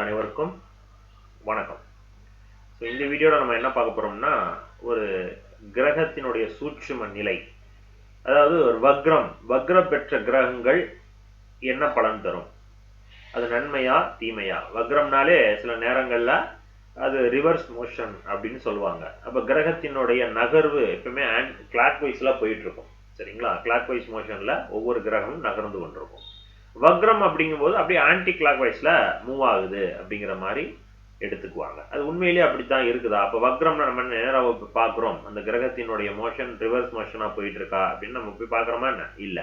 நண்பர்கள் அனைவருக்கும் வணக்கம். ஸோ இந்த வீடியோவில் நம்ம என்ன பார்க்க போறோம்னா ஒரு கிரகத்தினுடைய சூட்சும நிலை. அதாவது ஒரு வக்ரம். வக்ரம் பெற்ற கிரகங்கள் என்ன பலன் தரும்? அது நன்மையா தீமையா? வக்ரம்னாலே சில நேரங்கள்ல அது ரிவர்ஸ் மோஷன் அப்படின்னு சொல்லுவாங்க. அப்போ கிரகத்தினுடைய நகர்வு எப்பவுமே கிளாக் வைஸ்ல போயிட்டு இருக்கும். சரிங்களா? கிளாக் வைஸ் மோஷன்ல ஒவ்வொரு கிரகமும் நகர்ந்து கொண்டிருக்கும். வக்ரம் அப்படிங்கும்போது அப்படியே ஆன்டி கிளாக் வைஸ்ல மூவ் ஆகுது அப்படிங்கிற மாதிரி எடுத்துக்குவாங்க. அது உண்மையிலேயே அப்படித்தான் இருக்குதா? அப்போ வக்ரம்னா நம்ம நேராக பார்க்குறோம். அந்த கிரகத்தினுடைய மோஷன் ரிவர்ஸ் மோஷனாக போயிட்டு இருக்கா அப்படின்னு நம்ம போய் பார்க்குறோமா என்ன? இல்லை.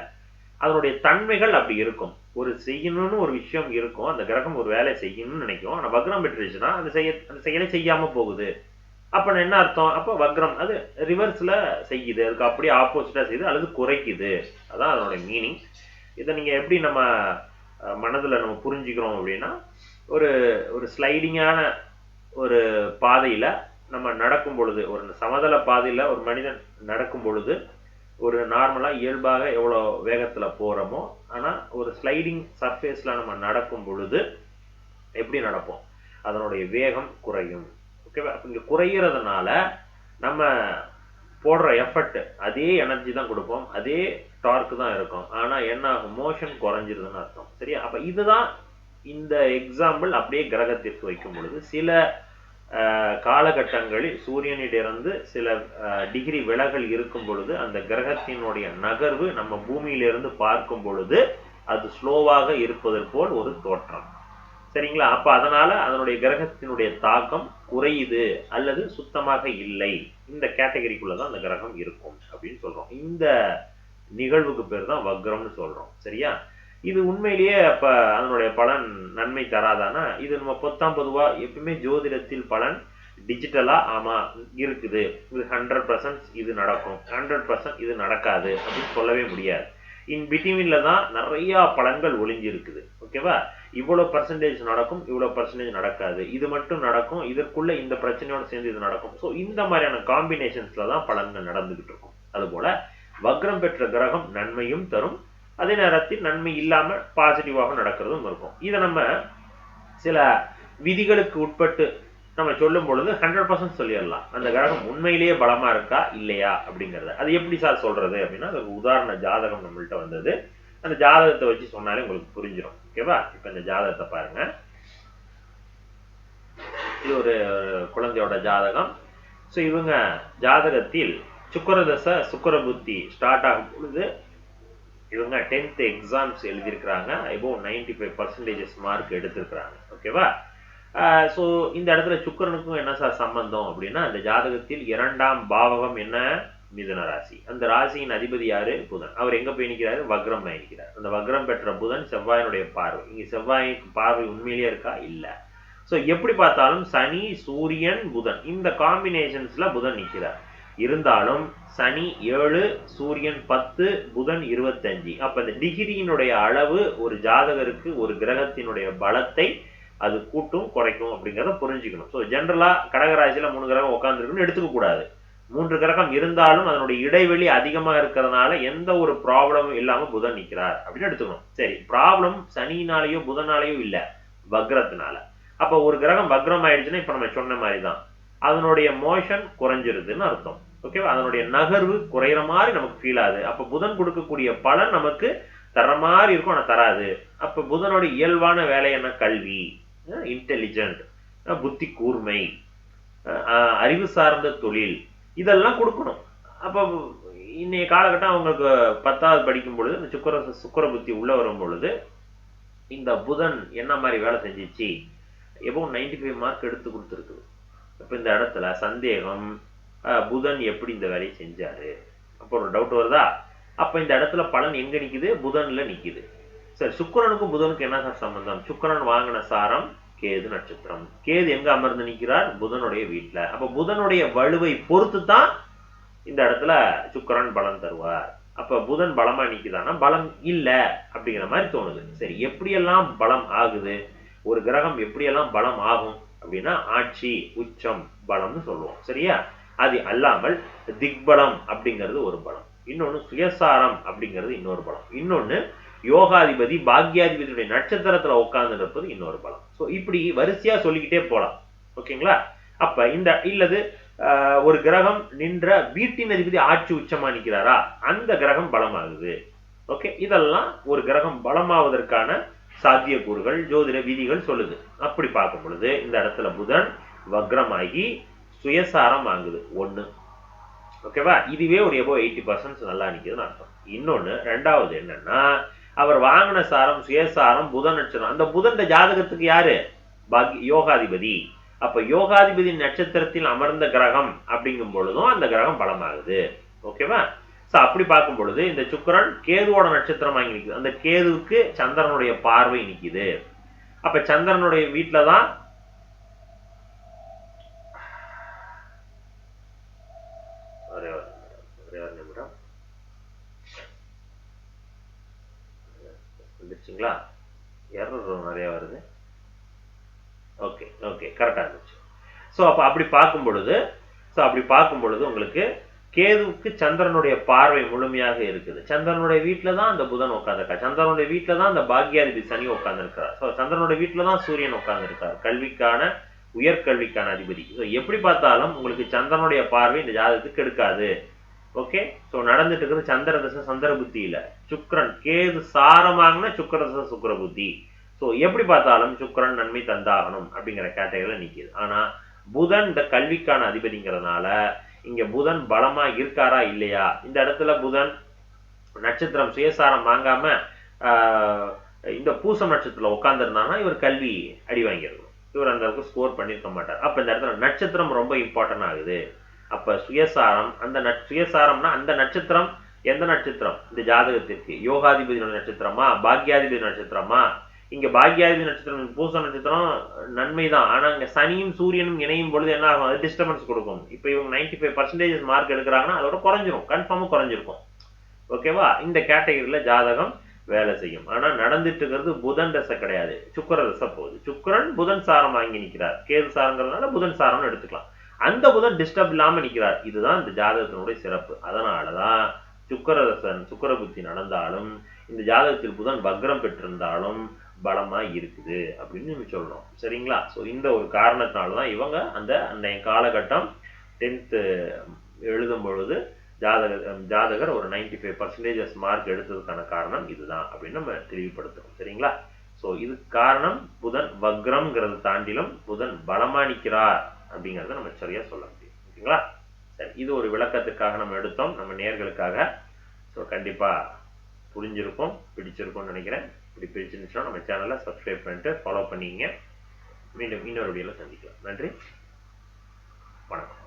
அதனுடைய தன்மைகள் அப்படி இருக்கும். ஒரு செய்யணும்னு ஒரு விஷயம் இருக்கும். அந்த கிரகம் ஒரு வேலை செய்யணும்னு நினைக்கும். ஆனால் வக்ரம் பெற்றுச்சுன்னா அந்த செய்ய அந்த செயலை செய்யாமல் போகுது. அப்போ என்ன அர்த்தம்? அப்போ வக்ரம் அது ரிவர்ஸ்ல செய்யுது. அதுக்கு அப்படியே ஆப்போசிட்டா செய்யுது. அல்லது குறைக்குது. அதான் அதனுடைய மீனிங் இதை நீங்கள் எப்படி நம்ம மனதில் நம்ம புரிஞ்சுக்கிறோம் அப்படின்னா ஒரு ஒரு ஸ்லைடிங்கான ஒரு பாதையில் நம்ம நடக்கும் பொழுது ஒரு சமதள பாதையில் ஒரு மனிதன் நடக்கும் பொழுது ஒரு நார்மலாக இயல்பாக எவ்வளோ வேகத்தில் போகிறோமோ ஆனால் ஒரு ஸ்லைடிங் சர்ஃபேஸில் நம்ம நடக்கும் பொழுது எப்படி நடப்போம்? அதனுடைய வேகம் குறையும். ஓகேவா இங்கே குறையிறதுனால நம்ம போடுற எஃபர்ட் அதே எனர்ஜி தான் கொடுப்போம். அதே டார்க் தான் இருக்கும். ஆனால் என்ன ஆகும்? மோஷன் குறைஞ்சிருதுன்னு அர்த்தம். சரியா? அப்போ இதுதான் இந்த எக்ஸாம்பிள் அப்படியே கிரகத்திற்கு வைக்கும் பொழுது சில காலகட்டங்களில் சூரியனிடிருந்து சில டிகிரி விலகல் இருக்கும் பொழுது அந்த கிரகத்தினுடைய நகர்வு நம்ம பூமியிலிருந்து பார்க்கும் பொழுது அது ஸ்லோவாக இருப்பது போல் ஒரு தோற்றம். சரிங்களா? அப்ப அதனால அதனுடைய கிரகத்தினுடைய தாக்கம் குறையுது அல்லது சுத்தமாக இல்லை. இந்த கேட்டகரிக்குள்ள தான் அந்த கிரகம் இருக்கும் அப்படின்னு சொல்றோம். இந்த நிகழ்வுக்கு பேர் தான் வக்ரம்னு சொல்றோம். சரியா? இது உண்மையிலேயே அப்ப அதனுடைய பலன் நன்மை தராதானா? இது நம்ம பொத்தாம் பொதுவா எப்பவுமே ஜோதிடத்தில் பலன் டிஜிட்டலா ஆமா இருக்குது. இது ஹண்ட்ரட் பர்சன்ட் இது நடக்கும். ஹண்ட்ரட் பர்சன்ட் இது நடக்காது அப்படின்னு சொல்லவே முடியாது. இன்பிட்வீனில் தான் நிறையா பலன்கள் ஒளிஞ்சிருக்குது. ஓகேவா? இவ்வளோ பர்சன்டேஜ் நடக்கும் இவ்வளோ பர்சன்டேஜ் நடக்காது. இது மட்டும் நடக்கும் இதற்குள்ளே இந்த பிரச்சனையோடு சேர்ந்து இது நடக்கும். ஸோ இந்த மாதிரியான காம்பினேஷன்ஸில் தான் பலன்கள் நடந்துக்கிட்டு இருக்கும். அதுபோல் வக்ரம் பெற்ற கிரகம் நன்மையும் தரும். அதே நேரத்தில் நன்மை இல்லாமல் பாசிட்டிவாக நடக்கிறதும் இருக்கும். இதை நம்ம சில விதிகளுக்கு உட்பட்டு நம்ம சொல்லும் பொழுது ஹண்ட்ரட் பர்சன்ட் சொல்லிடலாம். அந்த கிரகம் உண்மையிலேயே பலமா இருக்கா? இல்லையா? அப்படிங்கறத. அது எப்படி சார் சொல்றது அப்படின்னா அதுக்கு உதாரண ஜாதகம் நம்மள்ட்ட வந்தது. அந்த ஜாதகத்தை வச்சு சொன்னாலே உங்களுக்கு புரிஞ்சிடும் ஓகேவா இப்ப இந்த ஜாதகத்தை பாருங்க. இது ஒரு குழந்தையோட ஜாதகம். ஸோ இவங்க ஜாதகத்தில் சுக்கரதசை சுக்கர புத்தி ஸ்டார்ட் ஆகும் பொழுது இவங்க டென்த் எக்ஸாம்ஸ் எழுதியிருக்கிறாங்க. Above ninety five percentages mark எடுத்திருக்கிறாங்க ஓகேவா ஸோ இந்த இடத்துல சுக்கரனுக்கும் என்ன சார் சம்பந்தம் அப்படின்னா அந்த ஜாதகத்தில் இரண்டாம் பாவகம் என்ன? மிதுன ராசி. அந்த ராசியின் அதிபதி யாரு? புதன். அவர் எங்க போய் நிற்கிறாரு வக்ரம் நிற்கிறார் அந்த வக்ரம் பெற்ற புதன் செவ்வாயினுடைய பார்வை. இங்க செவ்வாய்க்கு பார்வை உண்மையிலேயே இருக்கா? இல்ல. ஸோ எப்படி பார்த்தாலும் சனி சூரியன் புதன். இந்த காம்பினேஷன்ஸ்ல புதன் நிற்கிறார் இருந்தாலும் சனி ஏழு சூரியன் பத்து புதன் இருபத்தஞ்சு. அப்ப இந்த டிகிரியினுடைய அளவு ஒரு ஜாதகருக்கு ஒரு கிரகத்தினுடைய பலத்தை அது கூட்டும் குறைக்கும் அப்படிங்கிறத புரிஞ்சுக்கணும். ஸோ ஜென்ரலா கடகராசியில மூணு கிரகம் உட்காந்துருக்குன்னு எடுத்துக்க கூடாது. மூன்று கிரகம் இருந்தாலும் அதனுடைய இடைவெளி அதிகமாக இருக்கிறதுனால எந்த ஒரு ப்ராப்ளமும் இல்லாம புதன் நிற்கிறார் அப்படின்னு எடுத்துக்கணும். சரி ப்ராப்ளம் சனினாலேயோ புதனாலேயோ இல்லை வக்ரத்தினால. அப்ப ஒரு கிரகம் வக்ரம் ஆயிடுச்சுன்னா இப்ப நம்ம சொன்ன மாதிரி தான் அதனுடைய மோஷன் குறைஞ்சிருதுன்னு அர்த்தம். ஓகேவா அதனுடைய நகர்வு குறையிற மாதிரி நமக்கு ஃபீல் ஆகுது. அப்ப புதன் கொடுக்கக்கூடிய பலன் நமக்கு தர மாதிரி இருக்கும் ஆனால் தராது. அப்ப புதனுடைய இயல்பான வேலை என்ன? கல்வி. இன்டெலிஜென்ட் புத்தி கூர்மை. அறிவு சார்ந்த தொழில். இதெல்லாம் கொடுக்கணும். அப்போ இன்றைய காலகட்டம் அவங்களுக்கு பத்தாவது படிக்கும் பொழுது இந்த சுக்கர சுக்கர புத்தி உள்ள வரும் பொழுது இந்த புதன் என்ன மாதிரி வேலை செஞ்சிச்சு? எபோ நைன்டி ஃபைவ் மார்க் எடுத்து கொடுத்துருக்குது. இப்போ இந்த இடத்துல சந்தேகம் அஹ், புதன் எப்படி இந்த வேலையை செஞ்சாரு? அப்போ ஒரு டவுட் வருதா? அப்ப இந்த இடத்துல பலன் எங்க நிக்குது? புதன்ல நிக்குது. சரி சுக்கரனுக்கும் புதனுக்கும் என்ன சார் சம்பந்தம்? சுக்கரன் வாங்கின சாரம் கேது நட்சத்திரம். கேது எங்க அமர்ந்து நிக்கிறார் புதனுடைய வீட்டுல. அப்ப புதனுடைய வலுவை பொறுத்து தான் இந்த இடத்துல சுக்கரன் பலம் தருவார். அப்ப புதன் பலமா நிக்குதானா பலம் இல்ல அப்படிங்கிற மாதிரி தோணுது. சரி எப்படியெல்லாம் பலம் ஆகுது? ஒரு கிரகம் எப்படியெல்லாம் பலம் ஆகும்? அப்படின்னா ஆட்சி உச்சம் பலம்னு சொல்லுவோம். சரியா? அது அல்லாமல் திக்பலம் அப்படிங்கிறது ஒரு பலம். இன்னொன்னு சுயசாரம் அப்படிங்கிறது இன்னொரு பலம். இன்னொன்னு யோகாதிபதி பாக்யாதிபதியுடைய நட்சத்திரத்துல உட்கார்ந்து இருப்பது இன்னொரு பலம். ஸோ இப்படி வரிசையா சொல்லிக்கிட்டே போலாம். ஓகேங்களா? அப்ப இந்த இல்லது ஆஹ், ஒரு கிரகம் நின்ற வீட்டின் அதிபதி ஆட்சி உச்சமா நிற்கிறாரா அந்த கிரகம் பலமாகுது. ஓகே? இதெல்லாம் ஒரு கிரகம் பலமாவதற்கான சாத்தியக்கூறுகள் ஜோதிட விதிகள் சொல்லுது. அப்படி பார்க்கும் பொழுது இந்த இடத்துல புதன் வக்ரமாகி சுயசாரம் ஆகுது ஒண்ணு. ஓகேவா? இதுவே ஒரு எபோ எயிட்டி பர்சன்ட் நல்லா நிற்குதுன்னு அர்த்தம். இன்னொன்னு ரெண்டாவது என்னன்னா அவர் வாங்கின சாரம் சுயசாரம் புத நட்சத்திரம். அந்த புதன் ஜாதகத்துக்கு யாரு? பாக்கி யோகாதிபதி. அப்ப யோகாதிபதி நட்சத்திரத்தில் அமர்ந்த கிரகம் அப்படிங்கும் பொழுதும் அந்த கிரகம் பலமாகுது. ஓகேவா? சோ அப்படி பார்க்கும் பொழுது இந்த சுக்கிரன் கேதுவோட நட்சத்திரம் வாங்கி நிற்குது அந்த கேதுவுக்கு சந்திரனுடைய பார்வை நிக்குது. அப்ப சந்திரனுடைய வீட்டில தான் ஒரே ஒரு நிமிடம், ஒரே ஒரு நிமிடம் வந்துருச்சுங்களா எரர் நிறைய வருது. ஓகே ஓகே கரெக்டாக இருந்துச்சு. ஸோ அப்போ அப்படி பார்க்கும் பொழுது ஸோ அப்படி பார்க்கும் பொழுது உங்களுக்கு கேதுவுக்கு சந்திரனுடைய பார்வை முழுமையாக இருக்குது. சந்திரனுடைய வீட்டில் தான் அந்த புதன் உட்காந்துருக்கா சந்திரனுடைய வீட்டில் தான் அந்த பாக்யாதிபதி சனி உட்காந்துருக்கிறார் ஸோ சந்திரனுடைய வீட்டில் தான் சூரியன் உட்காந்துருக்கார் கல்விக்கான உயர்கல்விக்கான அதிபதி. ஸோ எப்படி பார்த்தாலும் உங்களுக்கு சந்திரனுடைய பார்வை இந்த ஜாதகத்துக்கு எடுக்காது. ஓகே ஸோ நடந்துட்டு இருக்கிறது சந்திர தசை சந்திர புத்தியில் சுக்கிரன் கேது சாரமாகனா சுக்கர தசை சுக்கிர புத்தி ஸோ எப்படி பார்த்தாலும் சுக்கரன் நன்மை தந்தாகணும் அப்படிங்கிற கேட்டகரியில் நிற்கிது ஆனா புதன் இந்த கல்விக்கான அதிபதிங்கிறதுனால இங்க புதன் பலமா இருக்காரா இல்லையா? இந்த இடத்துல புதன் நட்சத்திரம் சுயசாரம் வாங்காம ஆஹ், இந்த பூசம் நட்சத்திரத்தில் உட்காந்துருந்தாங்கன்னா இவர் கல்வி அடி வாங்கியிருக்கணும் இவர் அந்த அளவுக்கு ஸ்கோர் பண்ணியிருக்க மாட்டார். அப்ப இந்த இடத்துல நட்சத்திரம் ரொம்ப இம்பார்ட்டன்ட் ஆகுது. அப்ப சுயசாரம் அந்த நட்- சுயசாரம்னா அந்த நட்சத்திரம் எந்த நட்சத்திரம்? இந்த ஜாதகத்திற்கு. யோகாதிபதி நட்சத்திரமா? பாக்யாதிபதி நட்சத்திரமா? இங்க பாக்யாதிபதி நட்சத்திரம் பூச நட்சத்திரம் நன்மை தான் ஆனா இங்க சனியும் சூரியனும் இணையும் பொழுது என்ன ஆகும்? அது டிஸ்டர்பன்ஸ் கொடுக்கும். இப்போ இவங்க நைன்டி ஃபைவ் பர்சன்டேஜ் மார்க் எடுக்கிறாங்கன்னா அதோட குறைஞ்சிரும். கன்ஃபார்மாக குறைஞ்சிருக்கும். ஓகேவா இந்த கேட்டகரியில ஜாதகம் வேலை செய்யும். ஆனா நடந்துட்டு இருக்கிறது புதன் தசை கிடையாது. சுக்கர தசை போகுது. சுக்கரன் புதன் சாரம் வாங்கி நிற்கிறார் கேது சாரங்கிறதுனால புதன் சாரம்னு எடுத்துக்கலாம். அந்த புதன் டிஸ்டர்ப் இல்லாம நிற்கிறார் இதுதான் இந்த ஜாதகத்தினுடைய சிறப்பு. அதனாலதான் சுக்கரரசன் சுக்கர புத்தி நடந்தாலும் இந்த ஜாதகத்தில் புதன் வக்ரம் பெற்றிருந்தாலும் பலமா இருக்குது அப்படின்னு நம்ம சொல்லணும் சரிங்களா? ஸோ இந்த ஒரு காரணத்தினால தான் இவங்க அந்த அன்றைய காலகட்டம் டென்த்து எழுதும் பொழுது ஜாதக ஜாதகர் ஒரு 95% ஃபைவ் பர்சன்டேஜஸ் மார்க் எடுத்ததுக்கான காரணம் இதுதான் அப்படின்னு நம்ம தெளிவுபடுத்துறோம். சரிங்களா? ஸோ இதுக்கு காரணம் புதன் வக்ரம்ங்கிறத தாண்டிலும் புதன் பலமா நிற்கிறார் அப்படிங்கிறத நம்ம சரியா சொல்ல முடியும். ஓகேங்களா? சரி இது ஒரு விளக்கத்துக்காக நம்ம எடுத்தோம். நம்ம நேர்களுக்காக. ஸோ கண்டிப்பாக புரிஞ்சிருக்கும் பிடிச்சிருக்கும்னு நினைக்கிறேன். இப்படி பிடிச்சிருந்துச்சுன்னா நம்ம சேனலை சப்ஸ்கிரைப் பண்ணிட்டு ஃபாலோ பண்ணிக்கிங்க. மீண்டும் இன்னொரு வீடியோவில் சந்திக்கலாம். நன்றி. வணக்கம்.